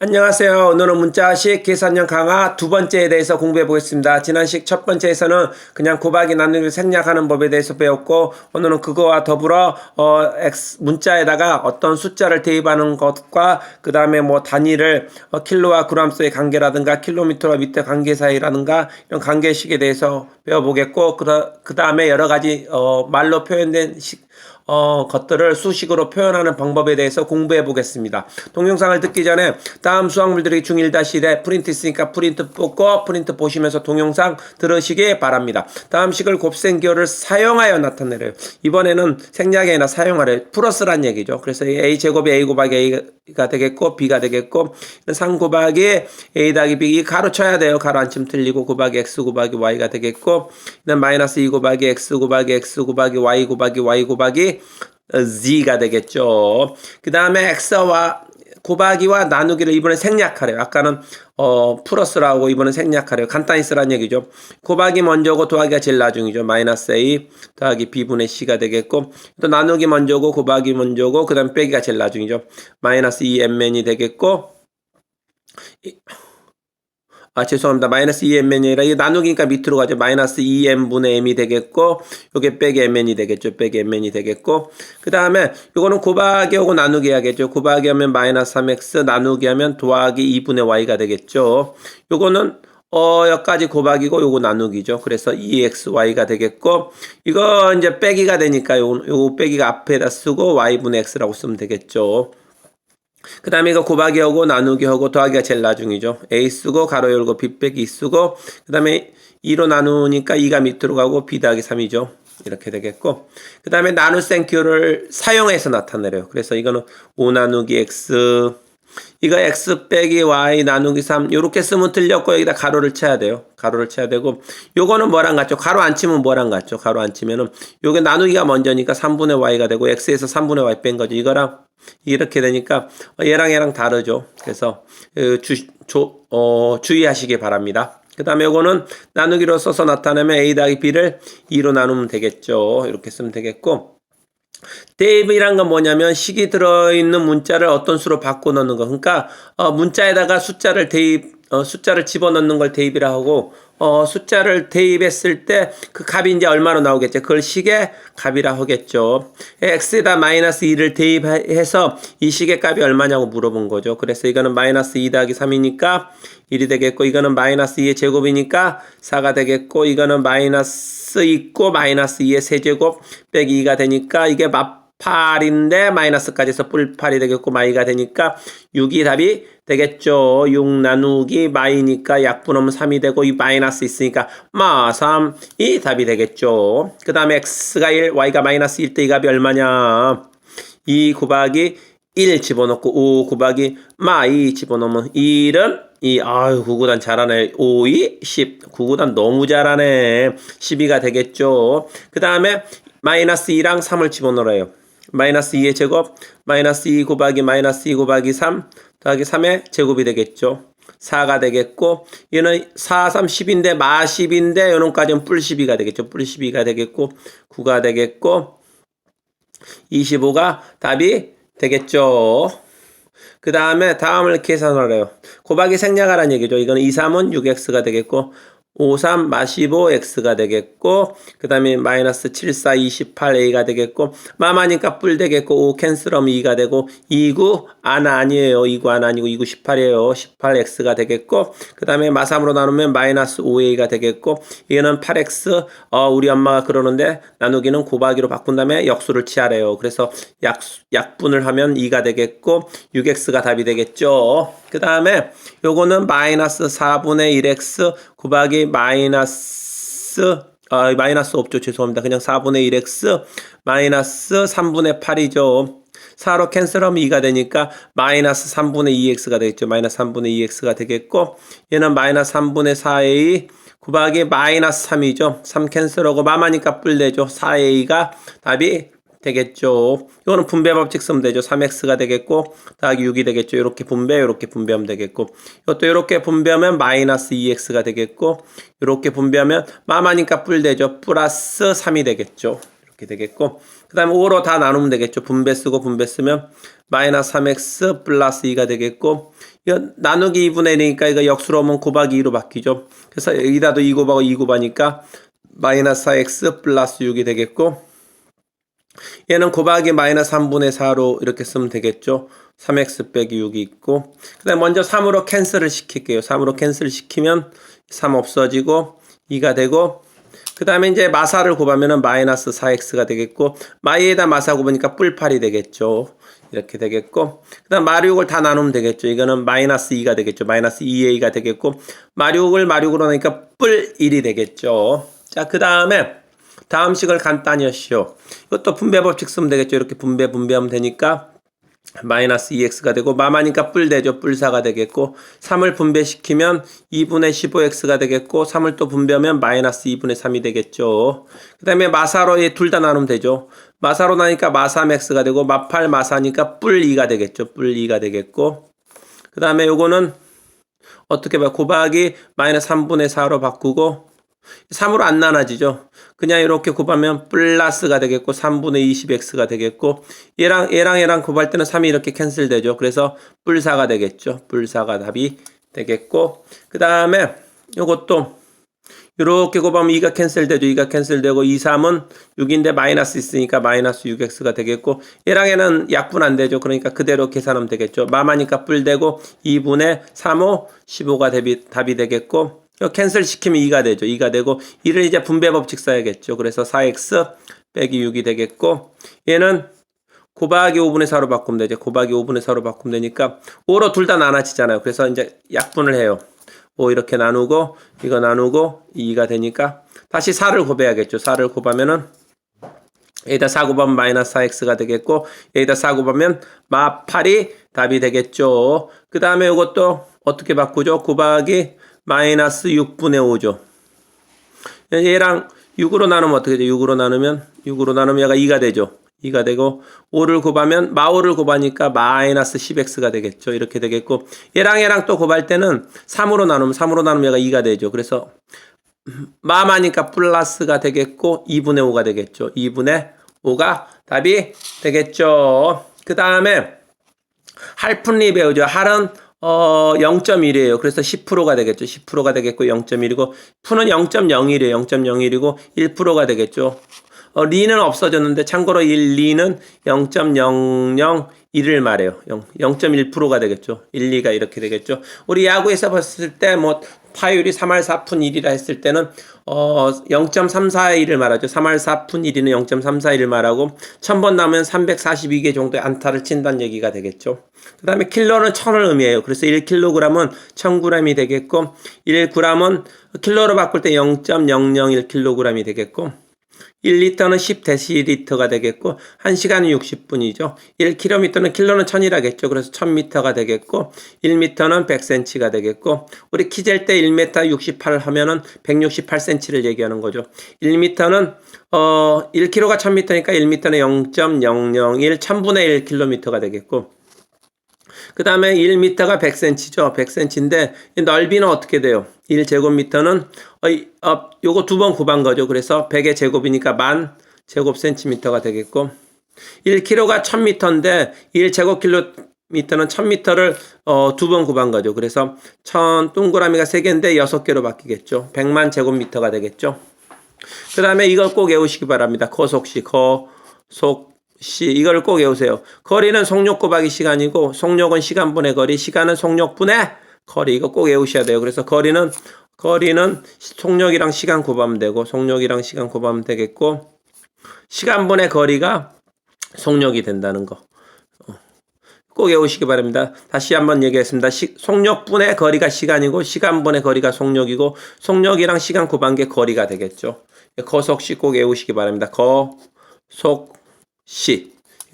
안녕하세요. 오늘은 문자식 계산형 강화 두 번째에 대해서 공부해 보겠습니다. 지난 식 첫 번째에서는 그냥 곱하기 나누기를 생략하는 법에 대해서 배웠고 오늘은 그거와 더불어 어 X 문자에다가 어떤 숫자를 대입하는 것과 그 다음에 뭐 단위를 어, 킬로와 그람수의 관계라든가 킬로미터와 미터 관계 사이라든가 이런 관계식에 대해서 배워보겠고 그 다음에 여러 가지 어 말로 표현된 식 어, 것들을 수식으로 표현하는 방법에 대해서 공부해 보겠습니다. 동영상을 듣기 전에 다음 수학물들이 중1-1에 프린트 있으니까 프린트 뽑고 프린트 보시면서 동영상 들으시기 바랍니다. 다음 식을 곱셈 기호를 사용하여 나타내래요. 이번에는 생략이 아니라 사용하래 플러스란 얘기죠. 그래서 a제곱이 a 곱하기 a가 되겠고 b가 되겠고 3 곱하기 a 더하기 b 이 가로 쳐야 돼요. 가로 안침 틀리고 곱하기 x 곱하기 y가 되겠고 마이너스 2 곱하기 x 곱하기 x 곱하기 y 곱하기 y 곱하기 z가 되겠죠. 그 다음에 x와 곱하기와 나누기를 이번에 생략하래요. 아까는 어 플러스라고 이번에 생략하래요. 간단히 쓰란 얘기죠. 곱하기 먼저고 더하기가 제일 나중이죠. 마이너스 a 더하기 b분의 c가 되겠고 또 나누기 먼저고 곱하기 먼저고 그 다음 빼기가 제일 나중이죠. 마이너스 2mn이 되겠고 아, 죄송합니다. 마이너스 2mn이 아니라 이게 나누기니까 밑으로 가죠. 마이너스 2m분의 m이 되겠고, 요게 빼기 mn이 되겠죠. 빼기 mn이 되겠고, 그 다음에 요거는 곱하기 하고 나누기 해야겠죠. 곱하기 하면 마이너스 3x, 나누기 하면 더하기 2분의 y가 되겠죠. 요거는 어, 여기까지 곱하기고 요거 나누기죠. 그래서 2xy가 되겠고, 이거 이제 빼기가 되니까 요, 요 빼기가 앞에다 쓰고 y분의 x라고 쓰면 되겠죠. 그 다음에 이거 곱하기 하고 나누기 하고 더하기가 제일 나중이죠. a 쓰고 가로 열고 b 빼기 2 쓰고 그 다음에 2로 나누니까 2가 밑으로 가고 b 더하기 3이죠. 이렇게 되겠고 그 다음에 나눗셈 기호를 사용해서 나타내려요. 그래서 이거는 5 나누기 x 이거 x 빼기 y 나누기 3 요렇게 쓰면 틀렸고 여기다 가로를 쳐야 돼요. 가로를 쳐야 되고 요거는 뭐랑 같죠? 가로 안 치면 뭐랑 같죠? 가로 안 치면은 요게 나누기가 먼저니까 3분의 y가 되고 x에서 3분의 y 뺀 거죠. 이거랑 이렇게 되니까 얘랑 얘랑 다르죠. 그래서 주, 조, 어, 주의하시기 바랍니다. 그 다음에 요거는 나누기로 써서 나타내면 a 더하기 b를 2로 나누면 되겠죠. 이렇게 쓰면 되겠고 대입이란 건 뭐냐면 식이 들어있는 문자를 어떤 수로 바꿔 넣는 거. 그러니까 어, 문자에다가 숫자를 대입 어, 숫자를 집어넣는 걸 대입이라 하고 어, 숫자를 대입했을 때 그 값이 이제 얼마로 나오겠죠. 그걸 식의 값이라 하겠죠. x에다 마이너스 2를 대입해서 이 식의 값이 얼마냐고 물어본 거죠. 그래서 이거는 마이너스 2 더하기 3이니까 1이 되겠고 이거는 마이너스 2의 제곱이니까 4가 되겠고 이거는 마이너스 있고 마이너스 2의 세제곱 빼기 2가 되니까 이게 마 8인데 마이너스까지 해서 뿔 8이 되겠고 마이가 되니까 6이 답이 되겠죠. 6 나누기 마이니까 약분하면 3이 되고 이 마이너스 있으니까 마 3이 답이 되겠죠. 그 다음에 x가 1, y가 마이너스 1 때 이 값이 얼마냐. 2 곱하기 1 집어넣고 5 곱하기 마2 집어넣으면 1은 이 아유 구구단 잘하네 5, 2, 10 구구단 너무 잘하네 12가 되겠죠 그 다음에 마이너스 2랑 3을 집어넣어요 마이너스 2의 제곱 마이너스 2 곱하기 마이너스 2 곱하기 3 더하기 3의 제곱이 되겠죠. 4가 되겠고 얘는 4, 3, 10인데 마 10인데 요놈까지는 뿔 12가 되겠죠. 뿔 12가 되겠고 9가 되겠고 25가 답이 되겠죠. 그 다음에 다음을 계산하래요. 곱하기 생략하라는 얘기죠. 이거는 2, 3은 6x가 되겠고 5, 3, 마시보 x가 되겠고 그 다음에 마이너스 7, 4, 28a가 되겠고 마마니까 뿔 되겠고 5 캔슬하면 2가 되고 2, 9 아나 아니에요. 2, 9 아나 아니고 2, 9 18이에요. 18x가 되겠고 그 다음에 마3으로 나누면 마이너스 5a가 되겠고 이거는 8x 어 우리 엄마가 그러는데 나누기는 곱하기로 바꾼 다음에 역수를 취하래요. 그래서 약, 약분을 하면 2가 되겠고 6x가 답이 되겠죠. 그 다음에 요거는 마이너스 4분의 1x 곱하기 마이너스 아, 마이너스 없죠. 죄송합니다. 그냥 4분의 1x 마이너스 3분의 8이죠. 4로 캔슬하면 2가 되니까 마이너스 3분의 2x가 되겠죠. 마이너스 3분의 2x가 되겠고 얘는 마이너스 3분의 4a 곱하기 마이너스 3이죠. 3 캔슬하고 마마니까 뿔되죠. 4a가 답이 되겠죠. 이거는 분배 법칙 쓰면 되죠. 3x가 되겠고 더하기 6이 되겠죠. 이렇게 분배 이렇게 분배하면 되겠고 이것도 이렇게 분배하면 마이너스 2x가 되겠고 이렇게 분배하면 마마니까 뿔 되죠. 플러스 3이 되겠죠. 이렇게 되겠고 그 다음에 5로 다 나누면 되겠죠. 분배 쓰고 분배 쓰면 마이너스 3x 플러스 2가 되겠고 이거 나누기 2분의 1이니까 이거 역수로 오면 곱하기 2로 바뀌죠. 그래서 여기다도 2 곱하고 2 곱하니까 마이너스 4x 플러스 6이 되겠고 얘는 곱하기 마이너스 3분의 4로 이렇게 쓰면 되겠죠. 3x 빼기 6이 있고 그 다음에 먼저 3으로 캔슬을 시킬게요. 3으로 캔슬 시키면 3 없어지고 2가 되고 그 다음에 이제 마사를 곱하면은 마이너스 4x가 되겠고 마이에다 마사 곱하니까 뿔8이 되겠죠. 이렇게 되겠고 그 다음 마리육을 다 나누면 되겠죠. 이거는 마이너스 2가 되겠죠. 마이너스 2a가 되겠고 마리육을 마리육으로 나니까 뿔 1이 되겠죠. 자 그 다음에 다음 식을 간단히 하시오. 이것도 분배 법칙 쓰면 되겠죠. 이렇게 분배 분배하면 되니까 마이너스 2x가 되고 마마니까 뿔 되죠. 뿔 4가 되겠고 3을 분배시키면 2분의 15x가 되겠고 3을 또 분배하면 마이너스 2분의 3이 되겠죠. 그 다음에 마사로 둘다 나누면 되죠. 마사로 나니까 마3x가 되고 마8 마사니까 뿔 2가 되겠죠. 뿔 2가 되겠고 그 다음에 요거는 어떻게 봐 곱하기 마이너스 3분의 4로 바꾸고 3으로 안 나눠지죠. 그냥 이렇게 곱하면 플러스가 되겠고 3분의 20x가 되겠고 얘랑 얘랑 얘랑 곱할 때는 3이 이렇게 캔슬되죠. 그래서 뿔4가 되겠죠. 뿔4가 답이 되겠고 그 다음에 요것도 이렇게 곱하면 2가 캔슬되죠. 2가 캔슬되고 2, 3은 6인데 마이너스 있으니까 마이너스 6x가 되겠고 얘랑 얘는 약분 안 되죠. 그러니까 그대로 계산하면 되겠죠. 마마니까 뿔 되고 2분의 3, 5, 15가 답이, 답이 되겠고 캔슬 시키면 2가 되죠. 2가 되고 2를 이제 분배 법칙 써야겠죠. 그래서 4x 빼기 6이 되겠고 얘는 곱하기 5분의 4로 바꾸면 되죠. 곱하기 5분의 4로 바꾸면 되니까 5로 둘 다 나눠지잖아요. 그래서 이제 약분을 해요. 5 이렇게 나누고 이거 나누고 2가 되니까 다시 4를 곱해야겠죠. 4를 곱하면은 여기다 4 곱하면 마이너스 4x가 되겠고 여기다 4 곱하면 마 8이 답이 되겠죠. 그 다음에 이것도 어떻게 바꾸죠? 곱하기 마이너스 6분의 5죠. 얘랑 6으로 나누면 어떻게 되죠? 6으로 나누면 6으로 나누면 얘가 2가 되죠. 2가 되고 5를 곱하면 마5를 곱하니까 마이너스 10x가 되겠죠. 이렇게 되겠고 얘랑 얘랑 또 곱할 때는 3으로 나누면 3으로 나누면 얘가 2가 되죠. 그래서 마마니까 플러스가 되겠고 2분의 5가 되겠죠. 2분의 5가 답이 되겠죠. 그 다음에 할푼리 배우죠. 할은 어 0.1이에요. 그래서 10%가 되겠죠. 10%가 되겠고 0.1이고 푸는 0.01이에요. 0.01이고 1%가 되겠죠. 어, 리는 없어졌는데 참고로 이 리는 0.001을 말해요. 0, 0.1%가 되겠죠. 1, 2가 이렇게 되겠죠. 우리 야구에서 봤을 때 뭐 타율이 3할 4푼 1이라 했을 때는 어 0.341을 말하죠. 3할 4푼 1이는 0.341을 말하고 1000번 나면 342개 정도의 안타를 친다는 얘기가 되겠죠. 그 다음에 킬로는 1000을 의미해요. 그래서 1kg은 1000g이 되겠고 1g은 킬로로 바꿀 때 0.001kg이 되겠고 1리터는 10데시리터가 되겠고 1시간은 60분이죠. 1km는 킬로는 1000이라겠죠. 그래서 1000m가 되겠고 1m는 100cm가 되겠고 우리 키 잴 때 1m 68 하면은 168cm를 얘기하는 거죠. 1m는 어 1kg가 1000m니까 1m는 0.001 1000분의 1km가 되겠고 그 다음에 1m가 100cm죠. 100cm인데 넓이는 어떻게 돼요? 1제곱미터는 어, 어, 요거 두 번 곱한 거죠. 그래서 100의 제곱이니까 만 제곱 센티미터가 되겠고 1kg가 1000m인데 1제곱킬로미터는 1000m를 어, 두 번 곱한 거죠. 그래서 1000 동그라미가 3개인데 6개로 바뀌겠죠. 100만 제곱미터가 되겠죠. 그 다음에 이걸 꼭 외우시기 바랍니다. 거속시, 거속, 시 이걸 꼭 외우세요. 거리는 속력 곱하기 시간이고 속력은 시간분의 거리, 시간은 속력분의 거리 이거 꼭 외우셔야 돼요. 그래서 거리는 거리는 속력이랑 시간 곱하면 되고 속력이랑 시간 곱하면 되겠고 시간분의 거리가 속력이 된다는 거. 어, 꼭 외우시기 바랍니다. 다시 한번 얘기했습니다. 시, 속력분의 거리가 시간이고 시간분의 거리가 속력이고 속력이랑 시간 곱한 게 거리가 되겠죠. 거속시 꼭 외우시기 바랍니다. 거 속 시.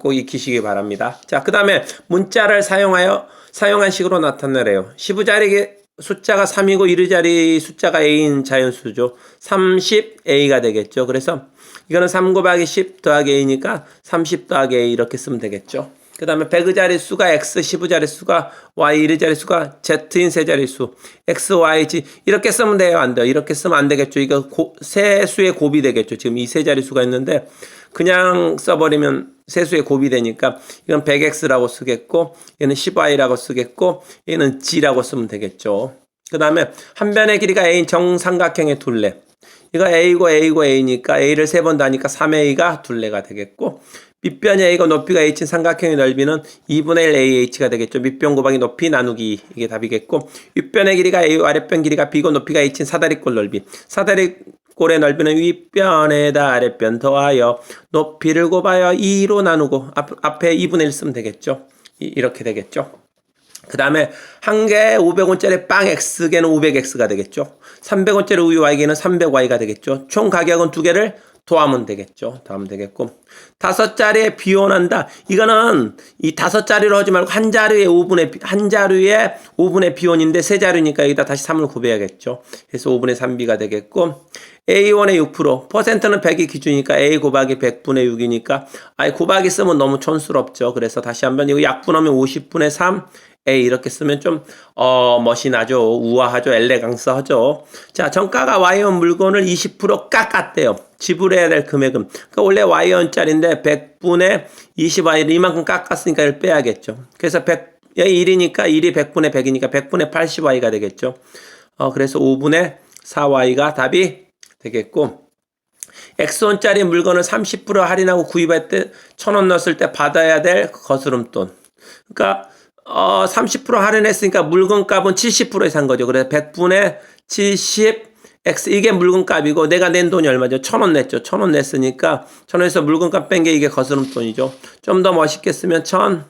꼭 익히시기 바랍니다. 자, 그 다음에 문자를 사용하여 사용한 식으로 나타내래요. 10자리 숫자가 3이고 1자리 숫자가 A인 자연수죠. 30A가 되겠죠. 그래서 이거는 3 곱하기 10 더하기 A니까 30 더하기 A 이렇게 쓰면 되겠죠. 그 다음에 100자리 수가 X, 10자리 수가 Y, 1자리 수가 Z인 세 자리 수. X, Y, G. 이렇게 쓰면 돼요? 안 돼요? 이렇게 쓰면 안 되겠죠. 이거 고, 세 수의 곱이 되겠죠. 지금 이 세 자리 수가 있는데 그냥 써버리면 세수의 곱이 되니까 이건 100x라고 쓰겠고 얘는 10y라고 쓰겠고 얘는 g라고 쓰면 되겠죠. 그 다음에 한 변의 길이가 a인 정삼각형의 둘레. 이거 a고 a고 a니까 a를 세 번 다니까 3a가 둘레가 되겠고 밑변이 a고 높이가 h인 삼각형의 넓이는 2분의 1 ah가 되겠죠. 밑변 곱하기 높이 나누기 이게 답이겠고 윗변의 길이가 a고 아랫변 길이가 b고 높이가 h인 사다리꼴 넓이. 사다리 꼴의 넓이는 윗변에다 아랫변 더하여 높이를 곱하여 2로 나누고 앞, 앞에 2분의 1 쓰면 되겠죠. 이- 이렇게 되겠죠. 그 다음에 한 개에 500원짜리 빵 X개는 500X가 되겠죠. 300원짜리 우유 Y개는 300Y가 되겠죠. 총 가격은 두 개를 더하면 되겠죠. 더하면 되겠고. 다섯 자리에 비원한다. 이거는 이 다섯 자리로 하지 말고 한 자리에 5분의, 비- 한 자리에 5분의 비원인데 세 자리니까 여기다 다시 3을 곱해야겠죠. 그래서 5분의 3B가 되겠고. A1의 6%, 퍼센트는 100이 기준이니까 A 곱하기 100분의 6이니까, 아예 곱하기 쓰면 너무 촌스럽죠. 그래서 다시 한번 이거 약분하면 50분의 3, A 이렇게 쓰면 좀, 어, 멋이 나죠. 우아하죠. 엘레강스하죠. 자, 정가가 Y원 물건을 20% 깎았대요. 지불해야 될 금액은. 그러니까 원래 Y원짜리인데 100분의 20Y를 이만큼 깎았으니까 이걸 빼야겠죠. 그래서 100, 여기 1이니까 1이 100분의 100이니까 100분의 80Y가 되겠죠. 어, 그래서 5분의 4Y가 답이 되겠고, X원짜리 물건을 30% 할인하고 구입할 때, 천원 넣었을 때 받아야 될 거스름돈. 그러니까, 어, 30% 할인했으니까 물건 값은 70%에 산 거죠. 그래서 100분의 70, X, 이게 물건 값이고, 내가 낸 돈이 얼마죠? 천 원 냈죠. 천 원 냈으니까, 천 원에서 물건 값 뺀 게 이게 거스름 돈이죠. 좀 더 멋있게 쓰면 천,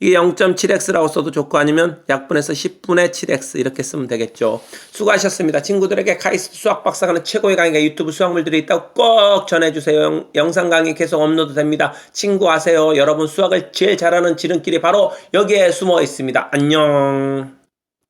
이게 0.7x라고 써도 좋고 아니면 약분해서 10분의 7x 이렇게 쓰면 되겠죠. 수고하셨습니다. 친구들에게 카이스트 수학 박사가는 최고의 강의가 유튜브 수학물들이 있다고 꼭 전해주세요. 영, 영상 강의 계속 업로드 됩니다. 친구하세요. 여러분 수학을 제일 잘하는 지름길이 바로 여기에 숨어 있습니다. 안녕.